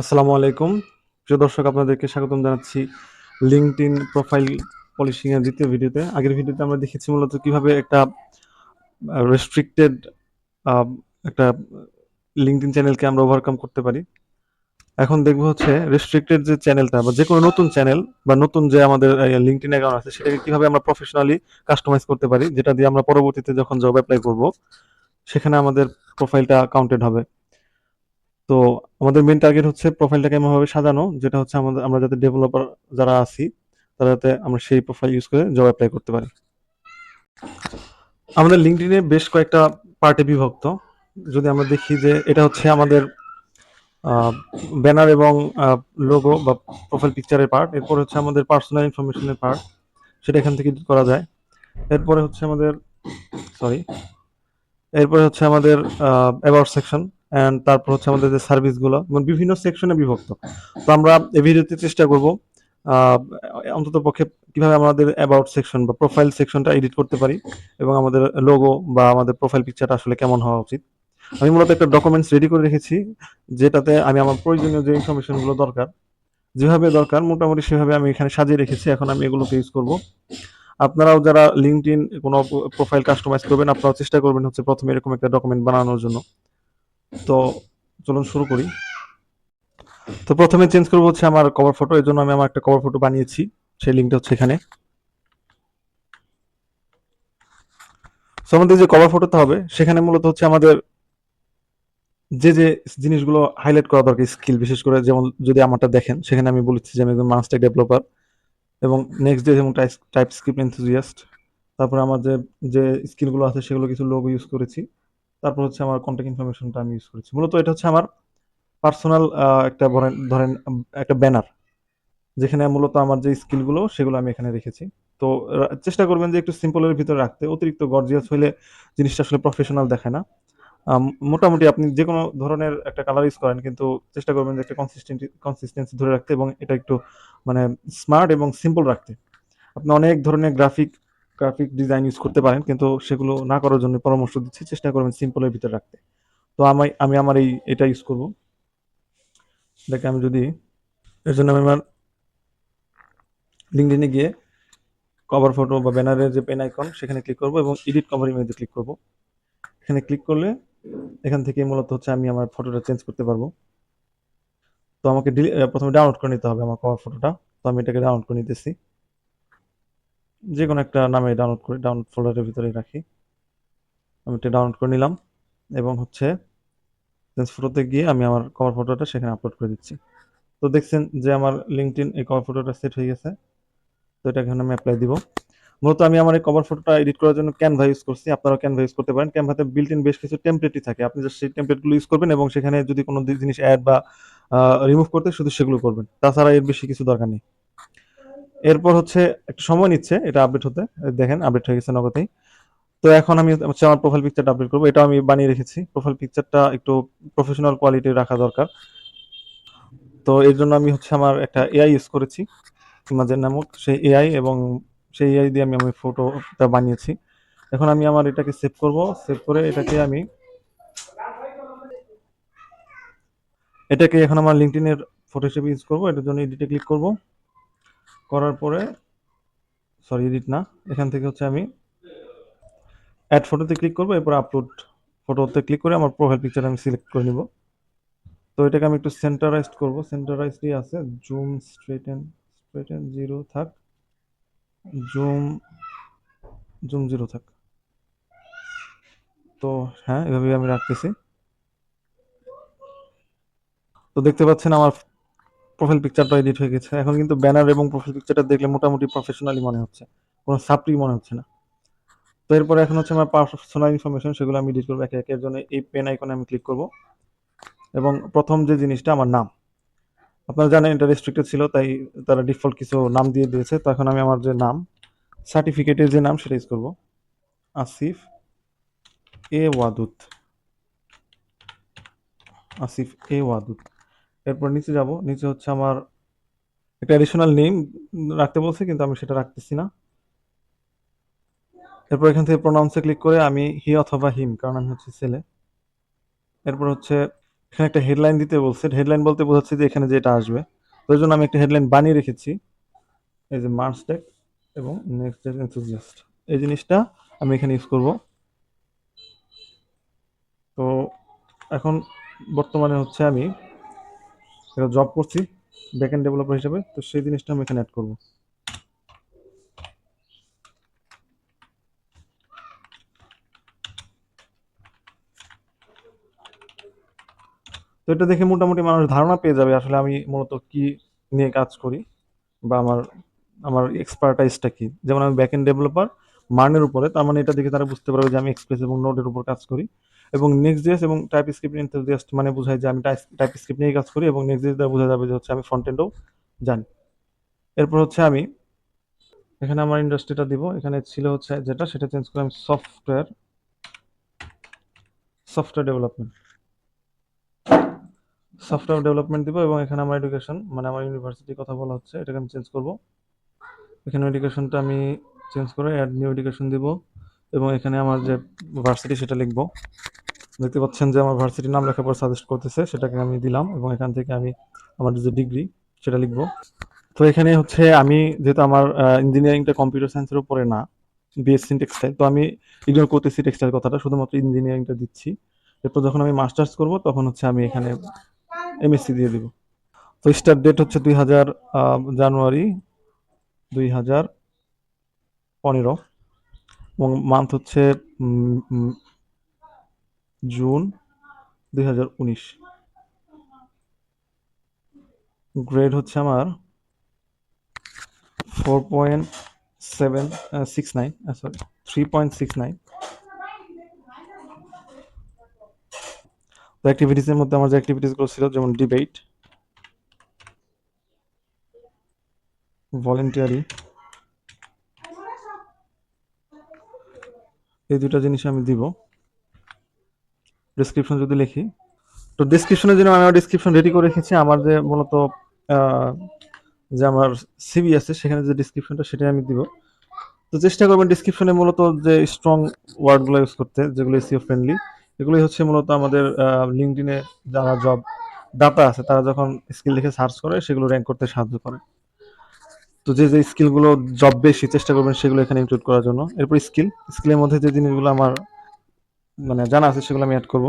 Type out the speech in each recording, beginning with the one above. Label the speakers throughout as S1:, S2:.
S1: আসসালামু আলাইকুম। প্রিয় দর্শক, আপনাদেরকে স্বাগতম জানাচ্ছি লিঙ্কডইন প্রোফাইল পলিশিং এর দ্বিতীয় ভিডিওতে। আগের ভিডিওতে আমরা দেখেছি মূলত কীভাবে একটা রেস্ট্রিক্টেড একটা লিঙ্কডইন চ্যানেলকে আমরা ওভারকাম করতে পারি। এখন দেখব হচ্ছে রেস্ট্রিক্টেড যে চ্যানেলটা বা যে কোনো নতুন চ্যানেল বা নতুন যে আমাদের লিঙ্কডইন অ্যাকাউন্ট আছে, সেটাকে কীভাবে আমরা প্রফেশনালি কাস্টমাইজ করতে পারি, যেটা দিয়ে আমরা পরবর্তীতে যখন জব অ্যাপ্লাই করব, সেখানে আমাদের প্রোফাইলটা কাউন্টেড হবে। তো আমাদের মেন টার্গেট হচ্ছে প্রোফাইলটাকে এমনভাবে সাজানো, যেটা হচ্ছে আমাদের, আমরা যাতে ডেভেলপার যারা আছি, তারা যাতে আমরা সেই প্রোফাইল ইউজ করে জব অ্যাপ্লাই করতে পারি। আমাদের লিঙ্কডিনে বেশ কয়েকটা পার্টে বিভক্ত। যদি আমরা দেখি যে এটা হচ্ছে আমাদের ব্যানার এবং লোগো বা প্রোফাইল পিকচারের পার্ট এরপর হচ্ছে আমাদের পার্সোনাল ইনফরমেশনের পার্ট সেটা এখান থেকে করা যায়। এরপরে হচ্ছে আমাদের সরি এরপরে হচ্ছে আমাদের অ্যাবাউট সেকশন অ্যান্ড তারপর হচ্ছে আমাদের যে সার্ভিসগুলো এবং বিভিন্ন সেকশনে বিভক্ত। তো আমরা এই ভিডিওতে চেষ্টা করব অন্তত পক্ষে কীভাবে আমাদের অ্যাবাউট সেকশন বা প্রোফাইল সেকশনটা এডিট করতে পারি এবং আমাদের লোগো বা আমাদের প্রোফাইল পিকচারটা আসলে কেমন হওয়া উচিত। আমি মূলত একটা ডকুমেন্টস রেডি করে রেখেছি, যেটাতে আমি আমার প্রয়োজনীয় যে ইনফরমেশনগুলো দরকার, যেভাবে দরকার মোটামুটি সেভাবে আমি এখানে সাজিয়ে রেখেছি, এখন আমি এগুলোকে ইউজ করব। আপনারাও যারা লিঙ্কড ইন কোনো প্রোফাইল কাস্টমাইজ করবেন, আপনারাও চেষ্টা করবেন হচ্ছে প্রথমে এরকম একটা ডকুমেন্ট বানানোর জন্য। তো চলুন শুরু করি। তো প্রথমে চেঞ্জ করব হচ্ছে আমার কভার ফটো এর জন্য আমি আমার একটা কভার ফটো বানিয়েছি। সেই লিঙ্কটা হচ্ছে এখানে। আমাদের যে কভার ফটোতে হবে, সেখানে মূলত হচ্ছে আমাদের যে যে জিনিসগুলো হাইলাইট করা দরকার স্কিল বিশেষ করে যেমন যদি আমারটা দেখেন, সেখানে আমি বলেছি যে আমি একজন মাস্টার ডেভেলপার এবং নেক্সট ডে যেমন টাইপ স্ক্রিপ্ট এনথুজিয়াস্ট তারপরে আমার যে যে স্কিলগুলো আছে, সেগুলো কিছু লোগো ইউজ করেছি। তারপর হচ্ছে আমার কন্ট্যাক্ট ইনফরমেশনটা আমি ইউজ করেছি। মূলত এটা হচ্ছে আমার পার্সোনাল একটা ধরেন ধরেন, একটা ব্যানার যেখানে মূলত আমার যে স্কিলগুলো সেগুলো আমি এখানে রেখেছি। তো চেষ্টা করবেন যে একটু সিম্পলের ভিতরে রাখতে। অতিরিক্ত গর্জিয়াস হইলে জিনিসটা আসলে প্রফেশনাল দেখায় না। মোটামুটি আপনি যে কোনো ধরনের একটা কালার ইউজ করেন, কিন্তু চেষ্টা করবেন যে একটা কনসিস্টেন্সি কনসিস্টেন্সি ধরে রাখতে এবং এটা একটু মানে স্মার্ট এবং সিম্পল রাখতে। আপনি অনেক ধরনের গ্রাফিক গ্রাফিক ডিজাইন ইউজ করতে পারেন, কিন্তু সেগুলো না করার জন্য পরামর্শ দিচ্ছি, চেষ্টা করবেন সিম্পলের ভিতরে রাখতে। তো আমি আমি আমার এই, এটা ইউজ করব। দেখে আমি যদি, এর জন্য আমি আমার লিঙ্কডিনে গিয়ে কভার ফটো বা ব্যানারের যে পেন আইকন সেখানে ক্লিক করব এবং এডিট কভার ইমেজে ক্লিক করব। এখানে ক্লিক করলে এখান থেকে মূলত হচ্ছে আমি আমার ফটোটা চেঞ্জ করতে পারব। তো আমাকে প্রথমে ডাউনলোড করে নিতে হবে আমার কভার ফটোটা তো আমি এটাকে ডাউনলোড করে নিতেছি। যে কোনো একটা নামে ডাউনলোড করে ডাউনলোড ফোল্ডারের ভিতরে রাখি। আমি এটা ডাউনলোড করে নিলাম এবং হচ্ছে চেঞ্জ ফটোতে গিয়ে আমি আমার কভার ফটোটা সেখানে আপলোড করে দিচ্ছি। তো দেখছেন যে আমার লিঙ্কডিন এই কভার ফটোটা সেট হয়ে গেছে। তো এটা এখানে আমি অ্যাপ্লাই দিব। মূলত আমি আমার এই কভার ফটোটা এডিট করার জন্য ক্যানভা ইউজ করছি। আপনারাও ক্যানভা ইউজ করতে পারেন। ক্যানভাতে বিল্ট ইন বেশ কিছু টেমপ্লেটই থাকে। আপনি জাস্ট সেই টেমপ্লেটগুলো ইউজ করবেন এবং সেখানে যদি কোনো জিনিস অ্যাড বা রিমুভ করতে শুধু সেগুলো করবেন। তাছাড়া এর বেশি কিছু দরকার নেই। এরপর হচ্ছে একটু সময় নিচ্ছে এটা আপডেট হতে। দেখেন আপডেট হয়ে গেছে নগদেই। তো এখন আমি হচ্ছে আমার প্রোফাইল পিকচারটা আপডেট করব। এটা আমি বানিয়ে রেখেছি। প্রোফাইল পিকচারটা একটু প্রফেশনাল কোয়ালিটি রাখা দরকার। তো এর জন্য আমি হচ্ছে আমার একটা এআই ইউজ করেছি, ইমাজের নামক সেই এআই এবং সেই এআই দিয়ে আমি আমি ফটোটা বানিয়েছি। এখন আমি আমার এটাকে সেভ করব। সেভ করে এটাকে আমি এটাকে এখন আমার লিঙ্কডিনের ফটো হিসেবে ইউজ করব। এটার জন্য এডিটে ক্লিক করব। করার পরে সরি এডিট না, এখান থেকে হচ্ছে আমি অ্যাড ফটোতে ক্লিক করব, এরপর আপলোড ফটোতে ক্লিক করে আমার প্রোফাইল পিকচার আমি সিলেক্ট করে নিব। তো এটাকে আমি একটু সেন্টারাইজড করব সেন্টারাইজডই আছে zoom straighten end straight end zero থাক জুম জুম জিরো থাক। তো হ্যাঁ এভাবেই আমি রাখতেছি। তো দেখতে পাচ্ছেন আমার প্রোফাইল পিকচারটা এডিট হয়ে গেছে। এখন কিন্তু ব্যানার এবং প্রোফাইল পিকচারটা দেখলে মোটামুটি প্রফেশনালি মনে হচ্ছে। কোনো সাপ্রি মনে হচ্ছে না। তো এরপরে এখন হচ্ছে আমার পার্সোনাল ইনফরমেশন সেগুলো আমি এডিট করব। একে একের জন্য এই পেন আইকনে আমি ক্লিক করব। এবং প্রথম যে জিনিসটা, আমার নাম। আপনারা জানেন এটা রেস্ট্রিক্টেড ছিল, তাই তারা ডিফল্ট কিছু নাম দিয়ে দিয়েছে। তো এখন আমি আমার যে নাম সার্টিফিকেটের যে নাম, সেটা ইউজ করব। আসিফ এ ওয়াদুত। আসিফ এ ওয়াদুত। এরপর নিচে যাব। নিচে হচ্ছে আমার একটা অ্যাডিশনাল নেম রাখতে বলছে, কিন্তু আমি সেটা রাখতেছি না। এরপর এখান থেকে প্রোনাউন্সে ক্লিক করে আমি হি অথবা হিম কারণ আমি হচ্ছে ছেলে। এরপর হচ্ছে এখানে একটা হেডলাইন দিতে বলছে। হেডলাইন বলতে বোঝাচ্ছে যে এখানে যেটা আসবে। তো জন্য আমি একটা হেডলাইন বানিয়ে রেখেছি। এই যে মার্চ টেক এবং নেক্সট ডে এনথুজিয়াস্ট এই জিনিসটা আমি এখানে ইউজ করব। তো এখন বর্তমানে হচ্ছে আমি একটা জব করছি ব্যাকএন্ড ডেভেলপার হিসেবে, তো সেই জিনিসটা আমি এখানে অ্যাড করব। তো এটা দেখে মোটামুটি মানুষ ধারণা পেয়ে যাবে আসলে আমি মূলত কি নিয়ে কাজ করি বা আমার আমার এক্সপার্টাইজটা কি। যেমন আমি ব্যাকএন্ড ডেভেলপার মানের উপরে, তার মানে এটা দেখে তারা বুঝতে পারবে যে আমি এক্সপ্রেস এবং নোডের উপর কাজ করি। এবং নেক্সট জেস এবং টাইপ স্ক্রিপ্ট ইন্টারজেস্ট মানে বোঝায় যে আমি টাইপ স্ক্রিপ্ট নিয়ে কাজ করি এবং নেক্সট জেস দ্বারা বোঝা যাবে যে হচ্ছে আমি ফ্রন্ট এন্ডও জানি। এরপর হচ্ছে আমি এখানে আমার ইন্ডাস্ট্রিটা দিব। এখানে ছিল হচ্ছে যেটা, সেটা চেঞ্জ করে আমি software software development software development দিব এবং এখানে আমার এডুকেশন মানে আমার ইউনিভার্সিটির কথা বলা হচ্ছে, এটাকে আমি চেঞ্জ করব। এখানে এডুকেশনটা আমি চেঞ্জ করে অ্যাড নিউ এডুকেশন দিব এবং এখানে আমার যে ভার্সিটি সেটা লিখব। দেখতে পাচ্ছেন যে আমার ভার্সিটির নাম লেখার পর সাজেস্ট করতেছে, সেটাকে আমি দিলাম এবং এখান থেকে আমি আমার যে ডিগ্রি সেটা লিখব। তো এখানে হচ্ছে আমি যেহেতু আমার ইঞ্জিনিয়ারিংটা কম্পিউটার সায়েন্সের উপরে না বিএসসি টেক্সটাইল তো আমি ইগনোর করতেছি টেক্সটাইল কথাটা, শুধুমাত্র ইঞ্জিনিয়ারিংটা দিচ্ছি। এরপর যখন আমি মাস্টার্স করব, তখন হচ্ছে আমি এখানে এমএসসি দিয়ে দিব। তো স্টার্ট ডেট হচ্ছে দুই হাজার জানুয়ারি দুই হাজার পনেরো এবং মান্থ হচ্ছে জুন দুই হাজার উনিশ। গ্রেড হচ্ছে আমার four point seven six nine sorry three point six nine তো অ্যাক্টিভিটিসের মধ্যে আমার যে অ্যাক্টিভিটিসগুলো ছিল, যেমন ডিবেট ভলেন্টিয়ারি এই দুটো জিনিস আমি দিব। ডিসক্রিপশন যদি লিখি, তো ডিসক্রিপশনের জন্য আমি ডিসক্রিপশন রেডি করে রেখেছি। আমার যে মূলত যে আমার সিভি আছে, সেখানে যে ডিসক্রিপশনটা সেটাই আমি দিব। তো চেষ্টা করবেন ডিসক্রিপশনে মূলত যে স্ট্রং ওয়ার্ডগুলো ইউজ করতে, যেগুলো এসিও ফ্রেন্ডলি এগুলোই হচ্ছে মূলত আমাদের লিঙ্কডিনে যারা জব ডাটা আছে, তারা যখন স্কিল লিখে সার্চ করে, সেগুলো র্যাঙ্ক করতে সাহায্য করে। তো যে যে স্কিলগুলো জব বেশি, চেষ্টা করবেন সেগুলো এখানে ইনক্লুড করার জন্য। এরপর স্কিল স্কিলের মধ্যে যে জিনিসগুলো আমার মানে জানা আছে, সেগুলো আমি অ্যাড করব।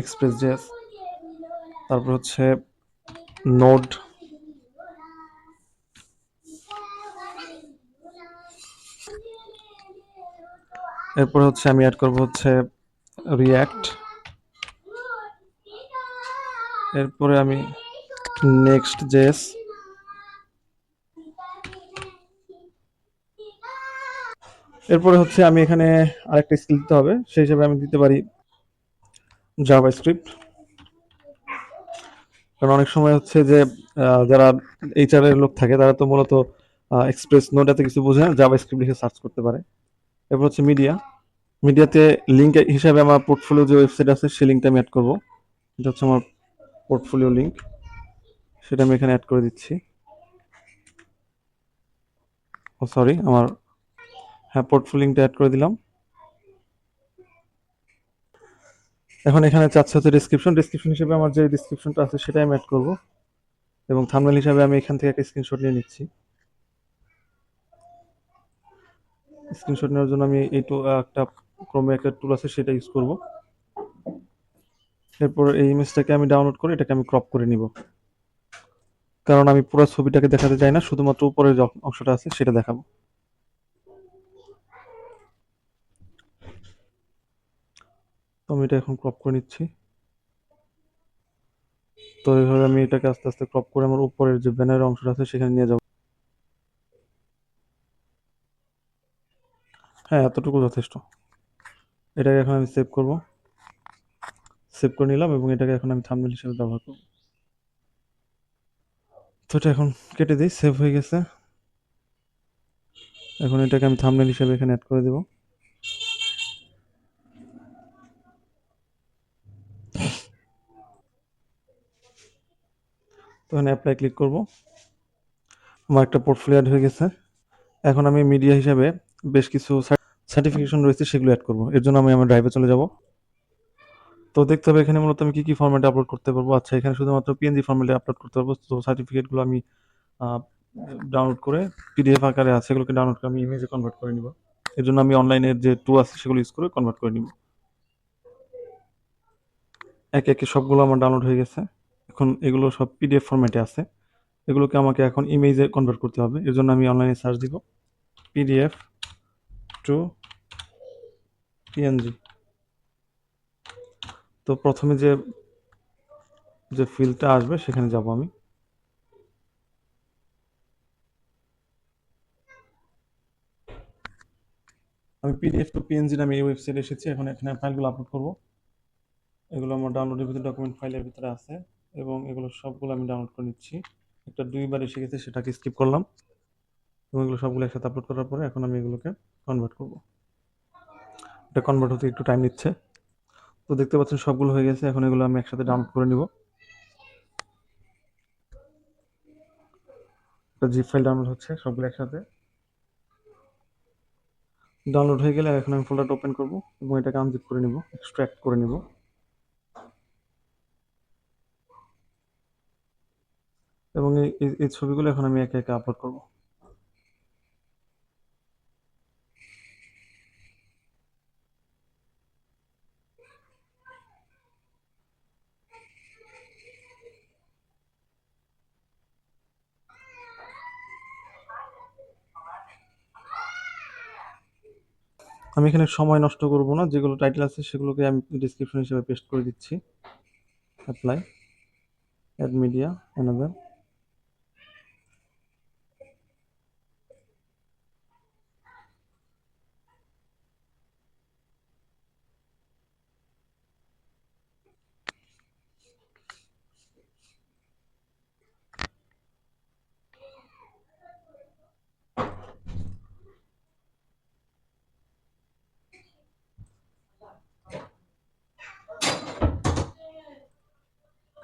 S1: এক্সপ্রেস জেস তারপর হচ্ছে নোড এরপর হচ্ছে আমি অ্যাড করব হচ্ছে রিয়্যাক্ট এরপরে আমি নেক্সট জেস এরপরে হচ্ছে আমি এখানে আরেকটা স্কিল দিতে হবে, সেই হিসাবে আমি দিতে পারি জাভা স্ক্রিপ্ট কারণ অনেক সময় হচ্ছে যে যারা এইচআর এর লোক থাকে, তারা তো মূলত এক্সপ্রেস নোট এত কিছু বোঝে না জাভা স্ক্রিপ্ট লিখে সার্চ করতে পারে। এরপর হচ্ছে মিডিয়া মিডিয়াতে লিঙ্ক হিসাবে আমার পোর্টফোলিও যে ওয়েবসাইট আছে, সেই লিঙ্কটা আমি অ্যাড করব। এটা হচ্ছে আমার পোর্টফোলিও লিঙ্ক সেটা আমি এখানে অ্যাড করে দিচ্ছি। ও সরি আমার হ্যাঁ পোর্টফোলিও লিঙ্কটা অ্যাড করে দিলাম। এখন এখানে চাচ্ছে হচ্ছে ডিসক্রিপশন ডিসক্রিপশন হিসেবে আমার যে ডিসক্রিপশনটা আছে সেটাই আমি অ্যাড করব। এবং থাম্বনেল হিসাবে আমি এখান থেকে একটা স্ক্রিনশট নিয়ে নিচ্ছি। স্ক্রিনশট নেওয়ার জন্য আমি এই একটা ক্রমে একটা টুল আছে, সেটা ইউজ করব। এরপর এই ইমেজটাকে আমি ডাউনলোড করে এটাকে আমি ক্রপ করে নিব। কারণ আমি পুরো ছবিটাকে দেখাতে চাই না, শুধুমাত্র উপরের যে অংশটা আছে সেটা দেখাবো। তো আমি এটা এখন ক্রপ করে নিচ্ছি। তো এইভাবে আমি এটাকে আস্তে আস্তে ক্রপ করে আমার উপরের যে ব্যানারের অংশটা আছে সেখানে নিয়ে যাব। হ্যাঁ এতটুকু যথেষ্ট। এটাকে এখন আমি সেভ করব। সেভ করে নিলাম এবং এটাকে এখন আমি থাম্বনেল হিসেবে ব্যবহার করব। তো এটা এখন কেটে দিই সেভ হয়ে গেছে। এখন এটাকে আমি থাম্বনেল হিসেবে এখানে অ্যাড করে দেব। তো এখানে অ্যাপ্লাই ক্লিক করব। আমার একটা পোর্টফোলিও অ্যাড হয়ে গেছে। এখন আমি মিডিয়া হিসাবে বেশ কিছু সার্টিফিকেশন রয়েছে, সেগুলো অ্যাড করব। এর জন্য আমি আমার ড্রাইভে চলে যাব। তো দেখতে হবে এখানে মূলত আমি কী কী ফরম্যাটে আপলোড করতে পারব। আচ্ছা এখানে শুধুমাত্র পিএনজি ফরম্যাটে আপলোড করতে পারব। তো সার্টিফিকেটগুলো আমি ডাউনলোড করে পিডিএফ আকারে আছে, সেগুলোকে ডাউনলোড করে আমি ইমেজে কনভার্ট করে নিব। এর জন্য আমি অনলাইনের যে টু আছে, সেগুলো ইউজ করে কনভার্ট করে নিব। একে একে সবগুলো আমার ডাউনলোড হয়ে গেছে। এখন এগুলো সব পিডিএফ ফরম্যাটে আছে। এগুলোকে আমাকে এখন ইমেজে কনভার্ট করতে হবে। এর জন্য আমি অনলাইনে সার্চ দিব। পিডিএফ টু পিএনজি তো প্রথমে যে যে ফিল্ডটা আসবে, সেখানে যাব আমি। আমি পিডিএফ টু পিএনজি নামে এই ওয়েবসাইটে এসেছি। এখন এখানে ফাইলগুলো আপলোড করব। এগুলো আমার ডাউনলোডের ভিতরে ডকুমেন্ট ফাইলের ভিতরে আছে। এবং এগুলো সবগুলো আমি ডাউনলোড করে নিচ্ছি। একটা দুইবার এসে গেছে, সেটাকে স্কিপ করলাম। এবং এগুলো সবগুলো একসাথে আপলোড করার পরে এখন আমি এগুলোকে কনভার্ট করব। এটা কনভার্ট হতে একটু টাইম নিচ্ছে। তো দেখতে পাচ্ছেন সবগুলো হয়ে গেছে, এখন এগুলো আমি একসাথে ডাউনলোড করে নিব। জিপ ফাইল ডাউনলোড হচ্ছে, সবগুলো একসাথে। ডাউনলোড হয়ে গেলে এখন আমি ফোল্ডারটা ওপেন করব এবং এটাকে আনজিপ করে নিব এক্সট্র্যাক্ট করে নিব। এবং এই, এই- ছবিগুলো এখন আমি একে একে আপলোড করব। আমি এখানে সময় নষ্ট করব না, যেগুলো টাইটেল আছে সেগুলোকে আমি ডিসক্রিপশন হিসেবে পেস্ট করে দিচ্ছি। অ্যাপ্লাই অ্যাড মিডিয়া অ্যানাদার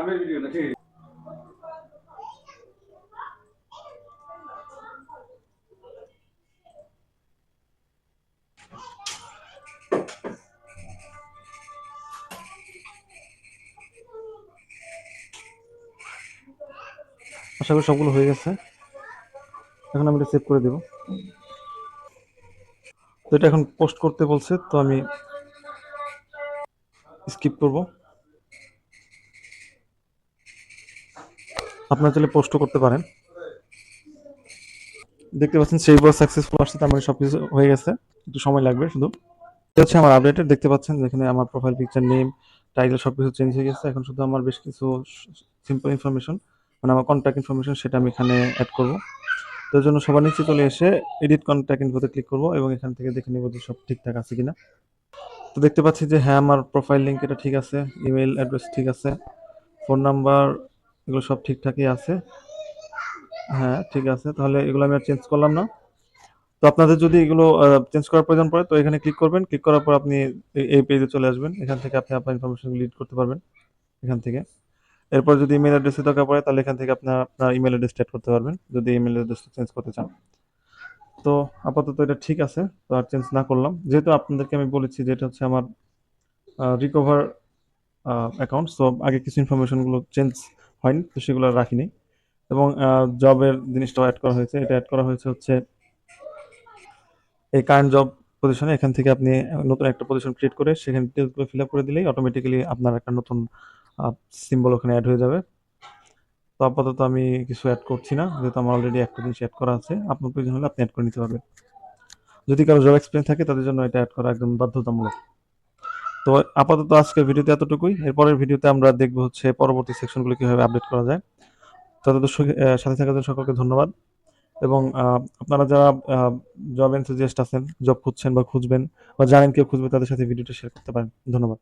S2: কামের ভিডিও নাকি
S1: আশা করি সবগুলো হয়ে গেছে। এখন আমি এটা সেভ করে দেব। তো এটা এখন পোস্ট করতে বলছে, তো আমি স্কিপ করব। আপনারা চাইলে পোস্টও করতে পারেন। দেখতে পাচ্ছেন সেই বস সাকসেসফুল আসছে, তার মানে সবকিছু হয়ে গেছে। একটু সময় লাগবে শুধু। এটা হচ্ছে আমার আপডেটেড দেখতে পাচ্ছেন, যেখানে আমার প্রোফাইল পিকচার নেম টাইটেল সব কিছু চেঞ্জ হয়ে গেছে। এখন শুধু আমার বেশ কিছু সিম্পল ইনফরমেশন মানে আমার কন্ট্যাক্ট ইনফরমেশন সেটা আমি এখানে অ্যাড করব। তো জন্য সবার নিচে চলে এসে এডিট কন্ট্যাক্ট ইনফোতে ক্লিক করব এবং এখান থেকে দেখে নেব যে সব ঠিকঠাক আছে কিনা। তো দেখতে পাচ্ছি যে হ্যাঁ আমার প্রোফাইল লিঙ্ক এটা ঠিক আছে ইমেল অ্যাড্রেস ঠিক আছে ফোন নাম্বার এগুলো সব ঠিকঠাকই আছে। হ্যাঁ ঠিক আছে। তাহলে এগুলো আমি আর চেঞ্জ করলাম না। তো আপনাদের যদি এগুলো চেঞ্জ করার প্রয়োজন পড়ে, তো এখানে ক্লিক করবেন। ক্লিক করার পর আপনি এই- পেজে চলে আসবেন। এখান থেকে আপনি আপনার ইনফরমেশন লিড করতে পারবেন এখান থেকে। এরপর যদি ইমেল অ্যাড্রেসে দরকার পড়ে, তাহলে এখান থেকে আপনার আপনার ইমেল অ্যাড্রেস অ্যাড করতে পারবেন। যদি ইমেল অ্যাড্রেস চেঞ্জ করতে চান। তো আপাতত এটা ঠিক আছে। তো আর চেঞ্জ না করলাম। যেহেতু আপনাদেরকে আমি বলেছি যে এটা হচ্ছে আমার রিকভার অ্যাকাউন্ট সো আগে কিছু ইনফরমেশনগুলো চেঞ্জ হয়নি, তো সেগুলো রাখিনি এবং জবের জিনিসটাও অ্যাড করা হয়েছে। এটা অ্যাড করা হয়েছে হচ্ছে, এই কারেন্ট জব পজিশনে এখান থেকে আপনি নতুন একটা পজিশন ক্রিয়েট করে সেখানে ডিটেলসগুলো ফিল আপ করে দিলেই অটোমেটিক্যালি আপনার একটা নতুন সিম্বল ওখানে অ্যাড হয়ে যাবে। তো আপাতত আমি কিছু অ্যাড করছি না, যেহেতু আমার অলরেডি একটা জিনিস অ্যাড করা আছে। আপনার প্রয়োজন হলে আপনি অ্যাড করে নিতে পারবেন। যদি কারও জব এক্সপিরিয়েন্স থাকে, তাদের জন্য এটা অ্যাড করা একদম বাধ্যতামূলক। তো আপাতত আজকের ভিডিওতে এতটুকুই। এরপরের ভিডিওতে আমরা দেখব হচ্ছে পরবর্তী সেকশনগুলো কীভাবে আপডেট করা যায়। ততদূর সাথে থাকার জন্য সকলকে ধন্যবাদ। এবং আপনারা যারা জব এনথুজিয়াস্ট আছেন জব খুঁজছেন বা খুঁজবেন বা জানেন কেউ খুঁজবে, তাদের সাথে ভিডিওটা শেয়ার করতে পারেন। ধন্যবাদ।